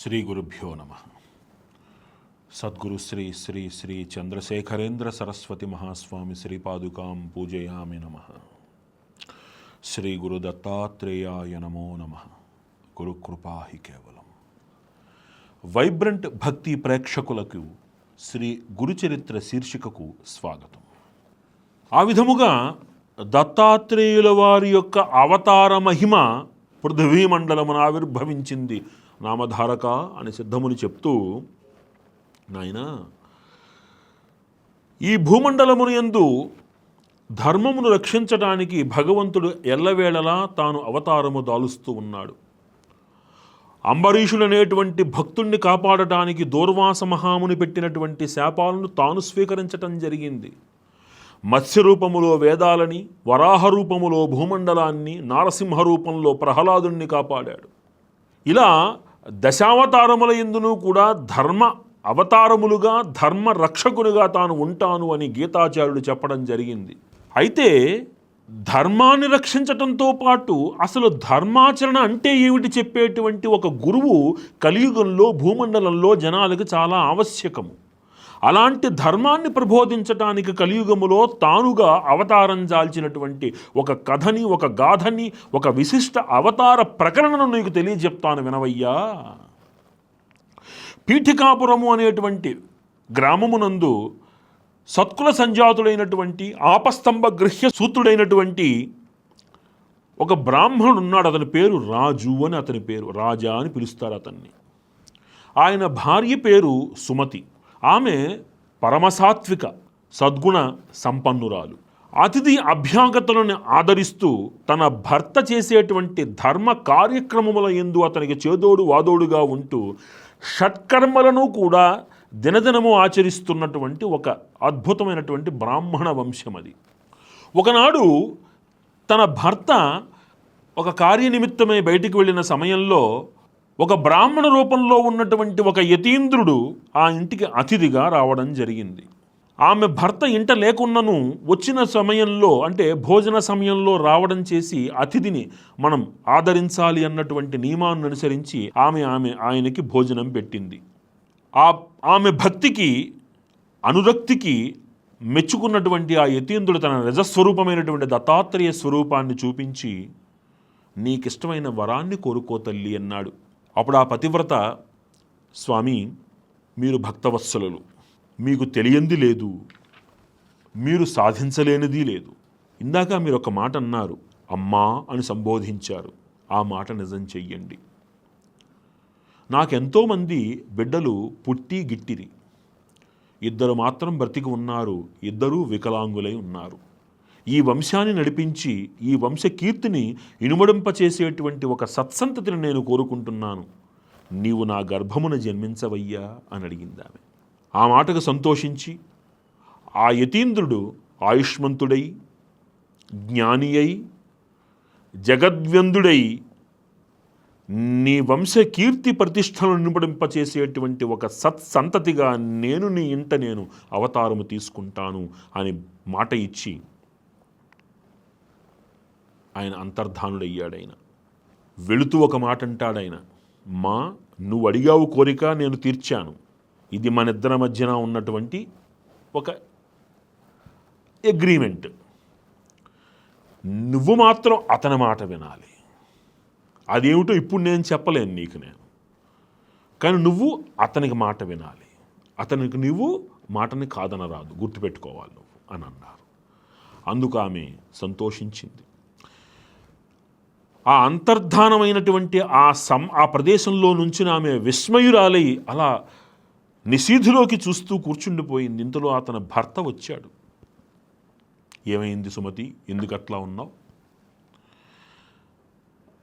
శ్రీ గురుభ్యో నమ. సద్గురు శ్రీ శ్రీ శ్రీ చంద్రశేఖరేంద్ర సరస్వతి మహాస్వామి శ్రీపాదుకాం పూజయామి నమ. శ్రీ గురు దత్తాత్రేయాయ నమో నమ. గురుకృపా హి కేవలం. వైబ్రంట్ భక్తి ప్రేక్షకులకు శ్రీ గురుచరిత్ర శీర్షికకు స్వాగతం. ఆ విధముగా దత్తాత్రేయుల వారి యొక్క అవతార మహిమ పృథ్వీమండలమున ఆవిర్భవించింది నామధారక అని సిద్ధముని చెప్తూ నాయనా ఈ భూమండలమును యందు ధర్మమును రక్షించడానికి భగవంతుడు ఎల్లవేళలా తాను అవతారము దాలుస్తూ ఉన్నాడు. అంబరీషుడనేటువంటి భక్తుణ్ణి కాపాడటానికి దూర్వాస మహాముని పెట్టినటువంటి శాపాలను తాను స్వీకరించటం జరిగింది. మత్స్య రూపములో వేదాలని వరాహ రూపములో భూమండలాన్ని నారసింహ రూపంలో ప్రహ్లాదుణ్ణి కాపాడాడు. ఇలా దశావతారముల ఎందును కూడా ధర్మ అవతారములుగా ధర్మ రక్షకునిగా తాను ఉంటాను అని గీతాచార్యుడు చెప్పడం జరిగింది. అయితే ధర్మాన్ని రక్షించటంతో పాటు అసలు ధర్మాచరణ అంటే ఏమిటి చెప్పేటువంటి ఒక గురువు కలియుగంలో భూమండలంలో జనాలకు చాలా ఆవశ్యకము. అలాంటి ధర్మాన్ని ప్రబోధించటానికి కలియుగములో తానుగా అవతారం జాల్చినటువంటి ఒక కథని ఒక గాథని ఒక విశిష్ట అవతార ప్రకరణను నీకు తెలియజెప్తాను వినవయ్యా. పీఠికాపురము అనేటువంటి గ్రామమునందు సత్కుల సంజాతుడైనటువంటి ఆపస్తంభ గృహ్య సూత్రుడైనటువంటి ఒక బ్రాహ్మణుడు ఉన్నాడు అతని పేరు రాజు అని అతని పేరు రాజా అని పిలుస్తారు అతన్ని. ఆయన భార్య పేరు సుమతి. ఆమె పరమసాత్విక సద్గుణ సంపన్నురాలు. అతిథి అభ్యాగతలను ఆదరిస్తూ తన భర్త చేసేటువంటి ధర్మ కార్యక్రమముల ఎందు అతనికి చేదోడు వాదోడుగా ఉంటూ షట్కర్మలను కూడా దినదినము ఆచరిస్తున్నటువంటి ఒక అద్భుతమైనటువంటి బ్రాహ్మణ వంశం అది. ఒకనాడు తన భర్త ఒక కార్యనిమిత్తమై బయటికి వెళ్ళిన సమయంలో ఒక బ్రాహ్మణ రూపంలో ఉన్నటువంటి ఒక యతీంద్రుడు ఆ ఇంటికి అతిథిగా రావడం జరిగింది. ఆమె భర్త ఇంట లేకున్నను వచ్చిన సమయంలో అంటే భోజన సమయంలో రావడం చేసి అతిథిని మనం ఆదరించాలి అన్నటువంటి నియమాన్ని అనుసరించి ఆమె ఆమె ఆయనకి భోజనం పెట్టింది. ఆ ఆమె భక్తికి అనురక్తికి మెచ్చుకున్నటువంటి ఆ యతీంద్రుడు తన రజస్వరూపమైనటువంటి దత్తాత్రేయ స్వరూపాన్ని చూపించి నీకిష్టమైన వరాన్ని కోరుకో తల్లి అన్నాడు. అప్పుడు ఆ పతివ్రత స్వామి మీరు భక్తవత్సలు మీకు తెలియంది లేదు. మీరు సాధించలేనిది లేదు. ఇందాక మీరు ఒక మాట అన్నారు అమ్మా అని సంబోధించారు. ఆ మాట నిజం చెయ్యండి. నాకెంతోమంది బిడ్డలు పుట్టి గిట్టిరి. ఇద్దరు మాత్రం బ్రతికి ఉన్నారు. ఇద్దరూ వికలాంగులై ఉన్నారు. ఈ వంశాన్ని నడిపించి ఈ వంశ కీర్తిని ఇనుమడింపచేసేటువంటి ఒక సత్సంతతిని నేను కోరుకుంటున్నాను. నీవు నా గర్భమున జన్మించవయ్యా అని అడిగింది ఆమె. ఆ మాటకు సంతోషించి ఆ యతీంద్రుడు ఆయుష్మంతుడై జ్ఞాని అయి జగద్వ్యందుడై నీ వంశ కీర్తి ప్రతిష్టలను నింపడింపచేసేటువంటి ఒక సత్సంతతిగా నేను నీ ఇంట నేను అవతారము తీసుకుంటాను అని మాట ఇచ్చి ఆయన అంతర్ధానుడయ్యాడైన. వెళుతూ ఒక మాట అంటాడాయన మా నువ్వు అడిగావు కోరిక నేను తీర్చాను. ఇది మన ఇద్దరి మధ్యన ఉన్నటువంటి ఒక అగ్రిమెంట్ నువ్వు మాత్రం అతని మాట వినాలి. అదేమిటో ఇప్పుడు నేను చెప్పలేను నీకు నేను. కానీ నువ్వు అతనికి మాట వినాలి. అతనికి నువ్వు మాటని కాదనరాదు. గుర్తుపెట్టుకోవాలి నువ్వు అని అన్నారు. అందుకు ఆమె సంతోషించింది. ఆ అంతర్ధానమైనటువంటి ఆ సం ఆ ప్రదేశంలో నుంచి ఆమె విస్మయురాలై అలా నిశీధిలోకి చూస్తూ కూర్చుండిపోయింది. ఇంతలో అతని భర్త వచ్చాడు. ఏమైంది సుమతి? ఎందుకు అట్లా ఉన్నావు?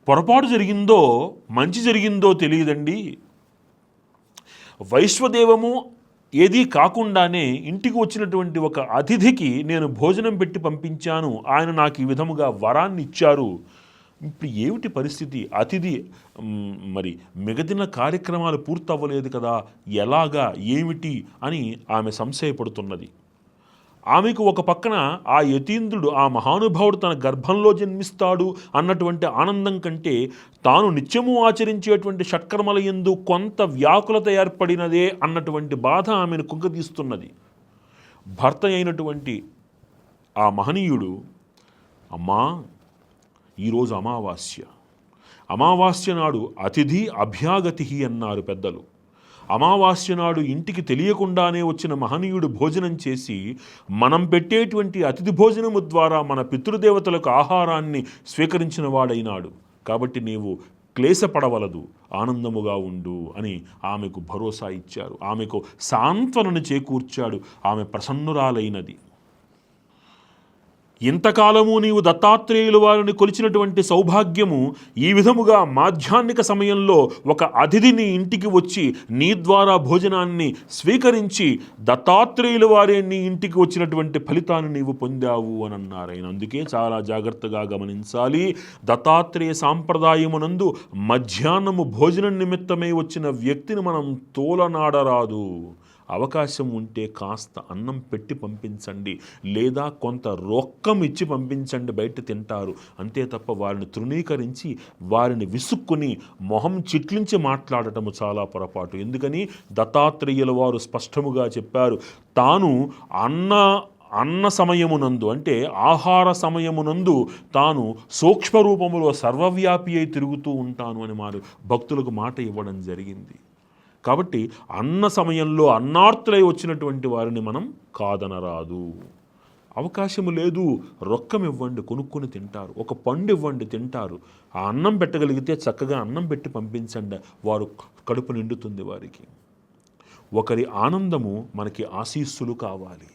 పొరపాటు జరిగిందో మంచి జరిగిందో తెలియదండి. వైశ్వదేవము ఏదీ కాకుండానే ఇంటికి వచ్చినటువంటి ఒక అతిథికి నేను భోజనం పెట్టి పంపించాను. ఆయన నాకు ఈ విధముగా వరాన్ని ఇచ్చారు. ఇప్పుడు ఏమిటి పరిస్థితి? అతిథి మరి మిగతిన కార్యక్రమాలు పూర్తవ్వలేదు కదా ఎలాగా ఏమిటి అని ఆమె సంశయపడుతున్నది. ఆమెకు ఒక పక్కన ఆ యతీంద్రుడు ఆ మహానుభావుడు తన గర్భంలో జన్మిస్తాడు అన్నటువంటి ఆనందం కంటే తాను నిత్యము ఆచరించేటువంటి షట్కర్మల ఎందు కొంత వ్యాకులత ఏర్పడినదే అన్నటువంటి బాధ ఆమెను కుంగతీస్తున్నది భర్త అయినటువంటి ఆ మహనీయుడు అమ్మా ఈరోజు అమావాస్య. అమావాస్య నాడు అతిథి అభ్యాగతి అన్నారు పెద్దలు. అమావాస్య నాడు ఇంటికి తెలియకుండానే వచ్చిన మహనీయుడు భోజనం చేసి మనం పెట్టేటువంటి అతిథి భోజనము ద్వారా మన పితృదేవతలకు ఆహారాన్ని స్వీకరించిన వాడైనాడు. కాబట్టి నీవు క్లేశపడవలదు ఆనందముగా ఉండు అని ఆమెకు భరోసా ఇచ్చారు. ఆమెకు సాంత్వనను చేకూర్చాడు. ఆమె ప్రసన్నురాలైనది. ఇంతకాలము నీవు దత్తాత్రేయుల వారిని కొలిచినటువంటి సౌభాగ్యము ఈ విధముగా మాధ్యాహ్నిక సమయంలో ఒక అతిథిని ఇంటికి వచ్చి నీ ద్వారా భోజనాన్ని స్వీకరించి దత్తాత్రేయుల వారే నీ ఇంటికి వచ్చినటువంటి ఫలితాన్ని నీవు పొందావు అని అన్నారు. ఆయన అందుకే చాలా జాగ్రత్తగా గమనించాలి. దత్తాత్రేయ సాంప్రదాయమునందు మధ్యాహ్నము భోజనం నిమిత్తమై వచ్చిన వ్యక్తిని మనం తోలనాడరాదు. అవకాశం ఉంటే కాస్త అన్నం పెట్టి పంపించండి లేదా కొంత రొక్కం ఇచ్చి పంపించండి బయట తింటారు. అంతే తప్ప వారిని తృణీకరించి వారిని విసుక్కుని మొహం చిట్లించి మాట్లాడటము చాలా పొరపాటు. ఎందుకని? దత్తాత్రేయుల వారు స్పష్టముగా చెప్పారు తాను అన్న అన్న సమయమునందు అంటే ఆహార సమయమునందు తాను సూక్ష్మ రూపములో సర్వవ్యాపి అయి తిరుగుతూ ఉంటాను అని వారు భక్తులకు మాట ఇవ్వడం జరిగింది. కాబట్టి అన్న సమయంలో అన్నార్తులై వచ్చినటువంటి వారిని మనం కాదనరాదు. అవకాశము లేదు. రొక్కం ఇవ్వండి కొనుక్కొని తింటారు. ఒక పండు ఇవ్వండి తింటారు. ఆ అన్నం పెట్టగలిగితే చక్కగా అన్నం పెట్టి పంపించండి. వారు కడుపు నిండుతుంది వారికి. ఒకరి ఆనందము మనకి ఆశీస్సులు కావాలి.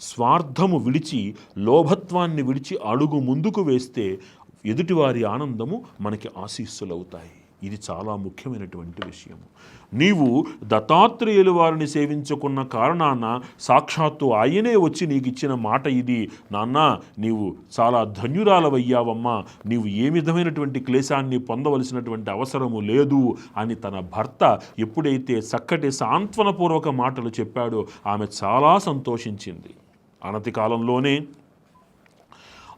స్వార్థము విడిచి లోభత్వాన్ని విడిచి అడుగు ముందుకు వేస్తే ఎదుటివారి ఆనందము మనకి ఆశీస్సులవుతాయి. ఇది చాలా ముఖ్యమైనటువంటి విషయము. నీవు దత్తాత్రేయులు వారిని సేవించుకున్న కారణాన సాక్షాత్తు ఆయనే వచ్చి నీకు ఇచ్చిన మాట ఇది. నాన్న నీవు చాలా ధన్యురాలవయ్యావమ్మా. నీవు ఏ విధమైనటువంటి క్లేశాన్ని పొందవలసినటువంటి అవసరము లేదు అని తన భర్త ఎప్పుడైతే చక్కటి సాంత్వనపూర్వక మాటలు చెప్పాడో ఆమె చాలా సంతోషించింది. అనతి కాలంలోనే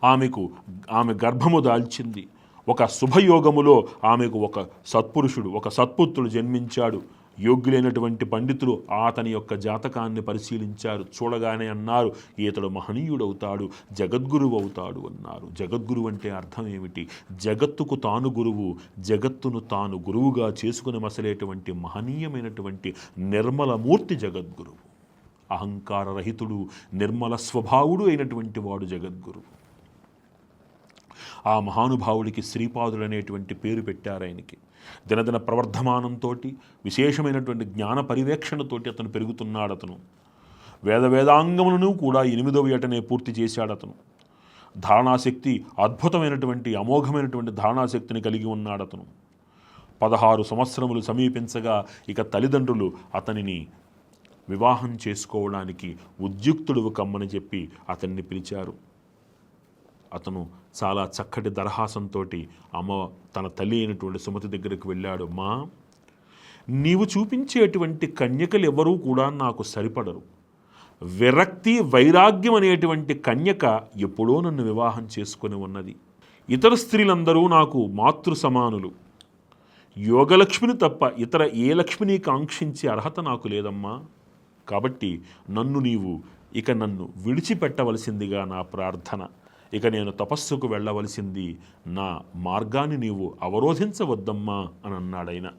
ఆమెకు ఆమె గర్భము దాల్చింది. ఒక శుభయోగములో ఆమెకు ఒక సత్పురుషుడు ఒక సత్పుత్రుడు జన్మించాడు. యోగ్యులైనటువంటి పండితులు అతని యొక్క జాతకాన్ని పరిశీలించారు. చూడగానే అన్నారు ఈతడు మహనీయుడవుతాడు జగద్గురువు అవుతాడు అన్నారు. జగద్గురువు అంటే అర్థం ఏమిటి? జగత్తుకు తాను గురువు జగత్తును తాను గురువుగా చేసుకుని మసలేటువంటి మహనీయమైనటువంటి నిర్మలమూర్తి జగద్గురువు. అహంకార రహితుడు నిర్మల స్వభావుడు అయినటువంటి వాడు జగద్గురువు. ఆ మహానుభావుడికి శ్రీపాదుడు అనేటువంటి పేరు పెట్టారు ఆయనకి. దినదిన ప్రవర్ధమానంతో విశేషమైనటువంటి జ్ఞాన పరివేక్షణతోటి అతను పెరుగుతున్నాడు అతను వేద వేదాంగములను కూడా ఎనిమిదవ ఏటనే పూర్తి చేశాడు అతను ధారణాశక్తి అద్భుతమైనటువంటి అమోఘమైనటువంటి ధారణాశక్తిని కలిగి ఉన్నాడు అతను పదహారు సంవత్సరములు సమీపించగా ఇక తల్లిదండ్రులు అతనిని వివాహం చేసుకోవడానికి ఉద్యుక్తుడు కమ్మని చెప్పి అతన్ని పిలిచారు. అతను చాలా చక్కటి దరహాసంతో అమ్మ తన తల్లి అయినటువంటి సుమతి దగ్గరికి వెళ్ళాడు. మా నీవు చూపించేటువంటి కన్యకలు ఎవరూ కూడా నాకు సరిపడరు. విరక్తి వైరాగ్యం అనేటువంటి కన్యక ఎప్పుడో నన్ను వివాహం చేసుకొని ఉన్నది. ఇతర స్త్రీలందరూ నాకు మాతృ సమానులు. యోగలక్ష్మిని తప్ప ఇతర ఏ లక్ష్మిని కాంక్షించే అర్హత నాకు లేదమ్మా. కాబట్టి నన్ను నీవు ఇక నన్ను విడిచిపెట్టవలసిందిగా నా ప్రార్థన. ఇక నేను తపస్సుకు వెళ్ళవలసింది నా మార్గాన్ని నీవు అవరోధించవద్దమ్మా అని అన్నాడైన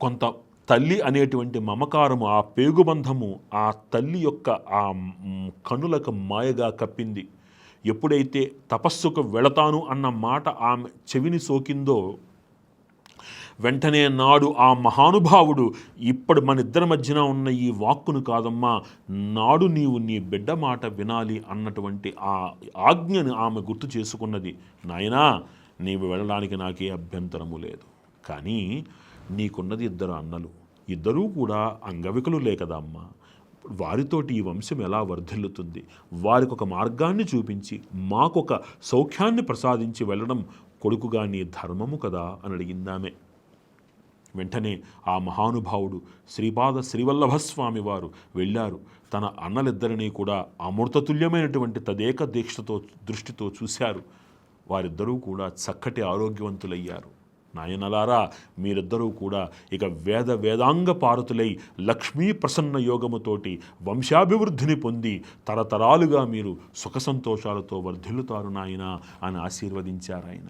కొంత తల్లి అనేటువంటి మమకారము ఆ పేగుబంధము ఆ తల్లి యొక్క ఆ కనులకు మాయగా కప్పింది. ఎప్పుడైతే తపస్సుకు వెళతాను అన్న మాట ఆమె చెవిని సోకిందో వెంటనే నాడు ఆ మహానుభావుడు ఇప్పుడు మన ఇద్దరి మధ్యన ఉన్న ఈ వాక్కును కాదమ్మా నాడు నీవు నీ బిడ్డ మాట వినాలి అన్నటువంటి ఆ ఆజ్ఞని ఆమె గుర్తు చేసుకున్నది. నాయనా నీవు వెళ్ళడానికి నాకే అభ్యంతరము లేదు. కానీ నీకున్నది ఇద్దరు అన్నలు. ఇద్దరూ కూడా అంగవికలులే కదా అమ్మా. వారితోటి ఈ వంశం ఎలా వర్ధిల్లుతుంది? వారికి ఒక మార్గాన్ని చూపించి మాకొక సౌఖ్యాన్ని ప్రసాదించి వెళ్ళడం కొడుకుగా నీ ధర్మము కదా అని అడిగిందామే. వెంటనే ఆ మహానుభావుడు శ్రీపాద శ్రీవల్లభస్వామి వారు వెళ్ళారు. తన అన్నలిద్దరినీ కూడా అమృతతుల్యమైనటువంటి తదేక దీక్షతో దృష్టితో చూశారు. వారిద్దరూ కూడా చక్కటి ఆరోగ్యవంతులయ్యారు. నాయనలారా మీరిద్దరూ కూడా ఇక వేద వేదాంగ పారుతులై లక్ష్మీ ప్రసన్న యోగముతోటి వంశాభివృద్ధిని పొంది తరతరాలుగా మీరు సుఖ సంతోషాలతో వర్ధిల్లుతారు నాయన అని ఆశీర్వదించారు ఆయన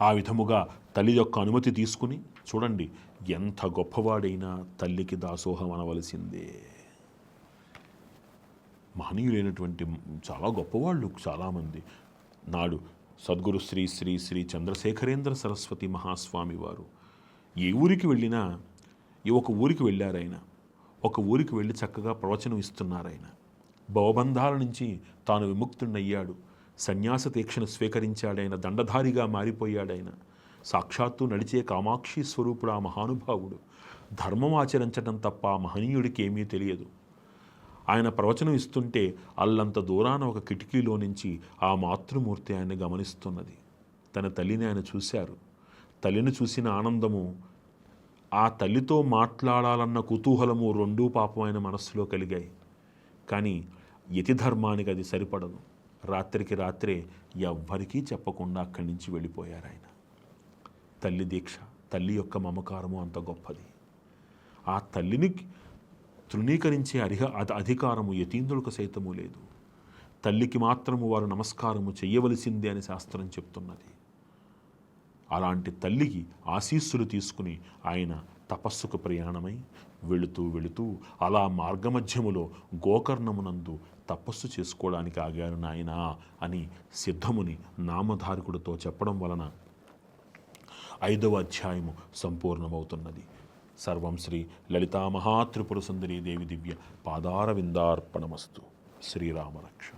ఆ విధముగా తల్లి యొక్క అనుమతి తీసుకుని చూడండి ఎంత గొప్పవాడైనా తల్లికి దాసోహం అనవలసిందే. మహనీయులైనటువంటి చాలా గొప్పవాళ్ళు చాలామంది. నాడు సద్గురు శ్రీ శ్రీ శ్రీ చంద్రశేఖరేంద్ర సరస్వతి మహాస్వామి వారు. ఏ ఊరికి వెళ్ళినా ఈ ఒక ఊరికి వెళ్ళారాయన ఒక ఊరికి వెళ్ళి చక్కగా ప్రవచనం ఇస్తున్నారైనా భవబంధాల నుంచి తాను విముక్తుడయ్యాడు. సన్యాస దీక్షను స్వీకరించాడైన దండధారిగా మారిపోయాడైన. సాక్షాత్తు నడిచే కామాక్షి స్వరూపుడు ఆ మహానుభావుడు. ధర్మం ఆచరించడం తప్ప ఆ మహనీయుడికి ఏమీ తెలియదు. ఆయన ప్రవచనం ఇస్తుంటే అల్లంత దూరాన ఒక కిటికీలో నుంచి ఆ మాతృమూర్తి ఆయన గమనిస్తున్నది. తన తల్లిని ఆయన చూశారు. తల్లిని చూసిన ఆనందము ఆ తల్లితో మాట్లాడాలన్న కుతూహలము రెండూ పాపం ఆయన మనస్సులో కలిగాయి. కానీ యతి ధర్మానికి అది సరిపడదు. రాత్రికి రాత్రే ఎవ్వరికీ చెప్పకుండా అక్కడి నుంచి వెళ్ళిపోయారు ఆయన. తల్లి దీక్ష తల్లి యొక్క మమకారము అంత గొప్పది. ఆ తల్లిని తృణీకరించే అరిహ అధికారము యతీంద్రులకు సైతము లేదు. తల్లికి మాత్రము వారు నమస్కారము చేయవలసిందే అని శాస్త్రం చెప్తున్నది. అలాంటి తల్లికి ఆశీస్సులు తీసుకుని ఆయన తపస్సుకు ప్రయాణమై వెళుతూ వెళుతూ అలా మార్గమధ్యములో గోకర్ణమునందు తపస్సు చేసుకోవడానికి ఆగారు నాయనా అని సిద్ధముని నామధారకుడితో చెప్పడం వలన ఐదవ అధ్యాయము సంపూర్ణమవుతున్నది. సర్వం శ్రీ లలితా మహాత్రిపుర సుందరీ దేవి దివ్య పాదార విందార్పణమస్తు శ్రీరామరక్ష.